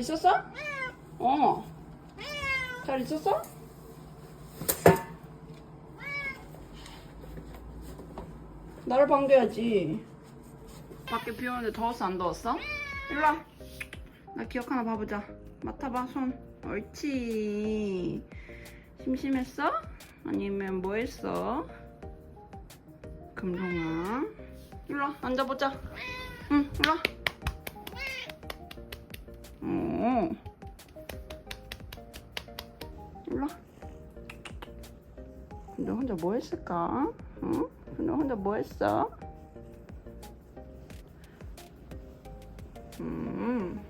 잘 있었어? 어. 잘 있었어? 나를 반겨야지. 밖에 비 오는데 더웠어 안 더웠어? 일로 와. 나 기억 하나 봐보자. 맡아봐 손. 옳지. 심심했어? 아니면 뭐 했어? 금동아. 일로 와 앉아보자. 응 일로 와. 어. 일로 와. 근데 혼자 뭐 했을까? 응? 근데 혼자 뭐 했어? 음.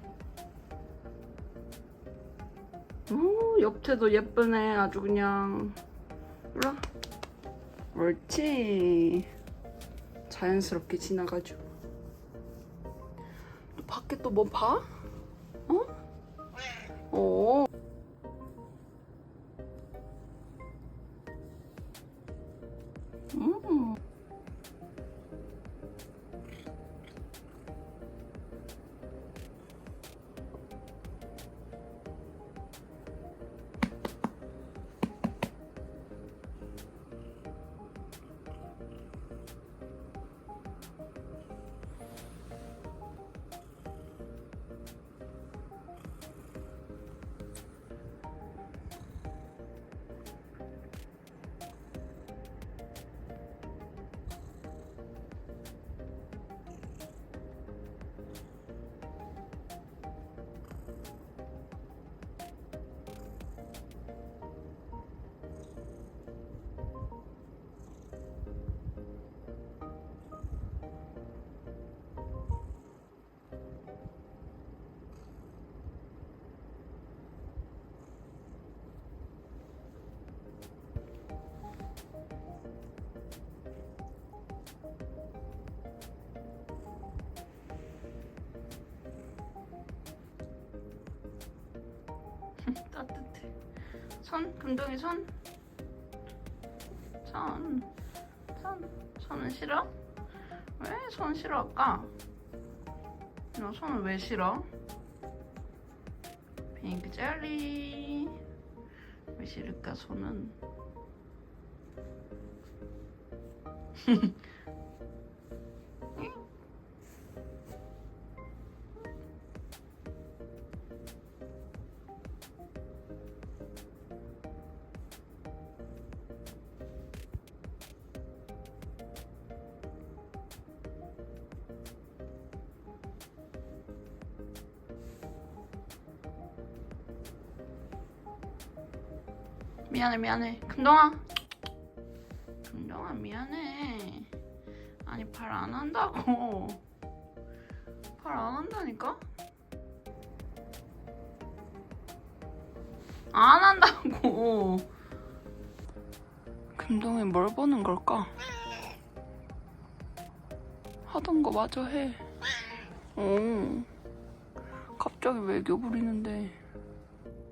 오, 옆태도 예쁘네. 아주 그냥. 일로 와. 옳지. 자연스럽게 지나가죠. 또 밖에 또 뭐 봐? 따뜻해. 손, 금동이 손. 손. 손. 손은 싫어? 왜손 싫어할까? 너 손을 왜 싫어? 핑크 젤리. 왜 싫을까, 손은? 미안해, 미안해. 금동아. 금동아, 미안해. 아니, 팔안 한다고. 팔안 한다니까? 안 한다고. 금동이 뭘 보는 걸까? 하던 거 마저 해. 어. 갑자기 왜 애교 부리는데.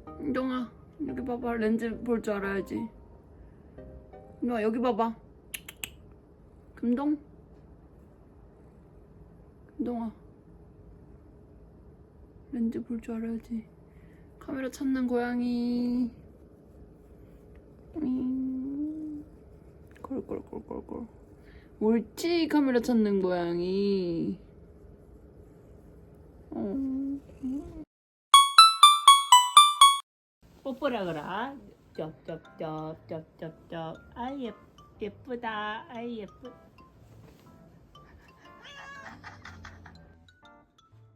금동아, 여기 봐봐. 렌즈 볼 줄 알아야지. 금동아, 여기 봐봐. 금동? 금동아. 렌즈 볼 줄 알아야지. 카메라 찾는 고양이. 음. 꼴꼴꼴꼴꼴. 옳지 카메라 찾는 고양이. 어. 뽀뽀라 그라 쩝쩝쩝쩝쩝쩝 아 예, 예쁘다 아 예쁘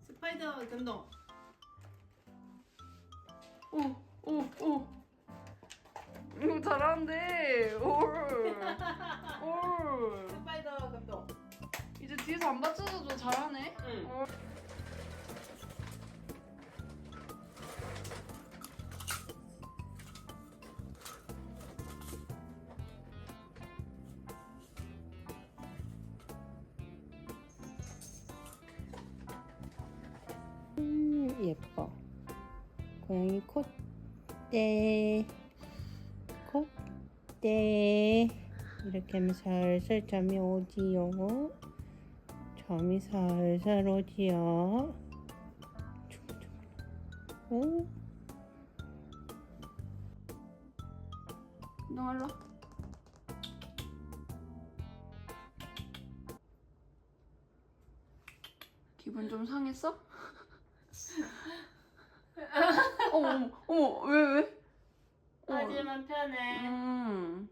스파이더 금동 오, 오, 오. 이거 잘하는데. 올. 올. 스파이더 금동 이제 뒤에서 안 받쳐줘도 잘하네. 응. 예뻐 고양이 콧대 콧대 이렇게 하면 살살 잠이 오지요 잠이 살살 오지요 오. 너 할라? 기분 좀 상했어? 어머 어머 어머 왜 왜? 어. 하지만 편해. 음.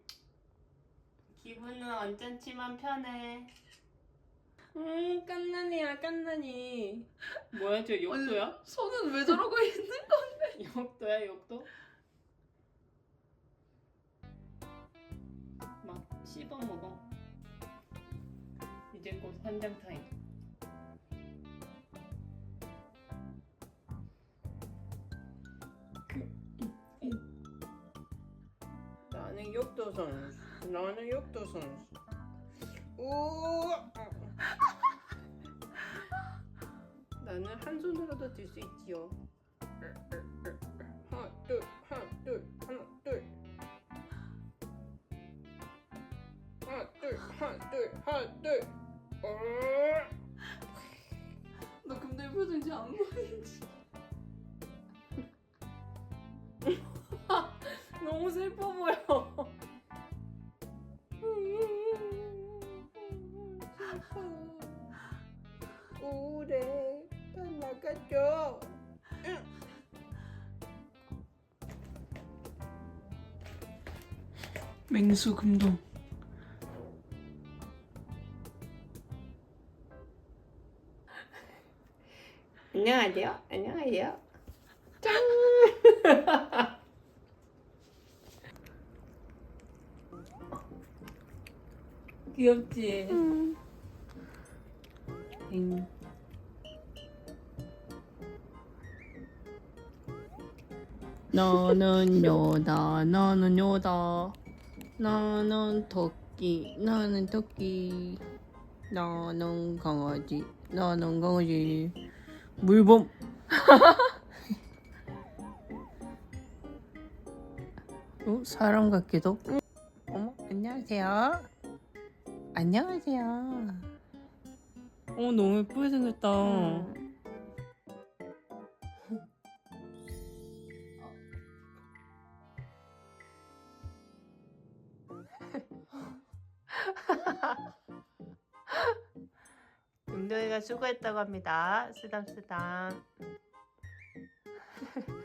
기분은 언짢지만 편해. 음, 깐난이야, 깐난이. 뭐야, 저 욕도야? 손은 왜 저러고 있는? 욕도야, 욕도? 막 씹어 먹어. 이제 곧 환장 타임. 나는 욕도 선수. 오. 나는 한 손으로도 들 수 있지요. 하나 둘 하나 둘 하나 둘 하나 둘 하나 둘 하나 둘 어. 너 금대 표정 진짜 안 보이지? 맹수 금동. 안녕하세요. 안녕하세요. 짱. 귀엽지? 음. 응. 나는 여다, 나는 여다, 나는 토끼, 나는 토끼, 나는 강아지, 나는 강아지, 물범. 어, 사람 같기도. 어머, 안녕하세요. 안녕하세요. 어, 너무 예쁘게 생겼다. 음. 금동이가 수고했다고 합니다. 쓰담쓰담.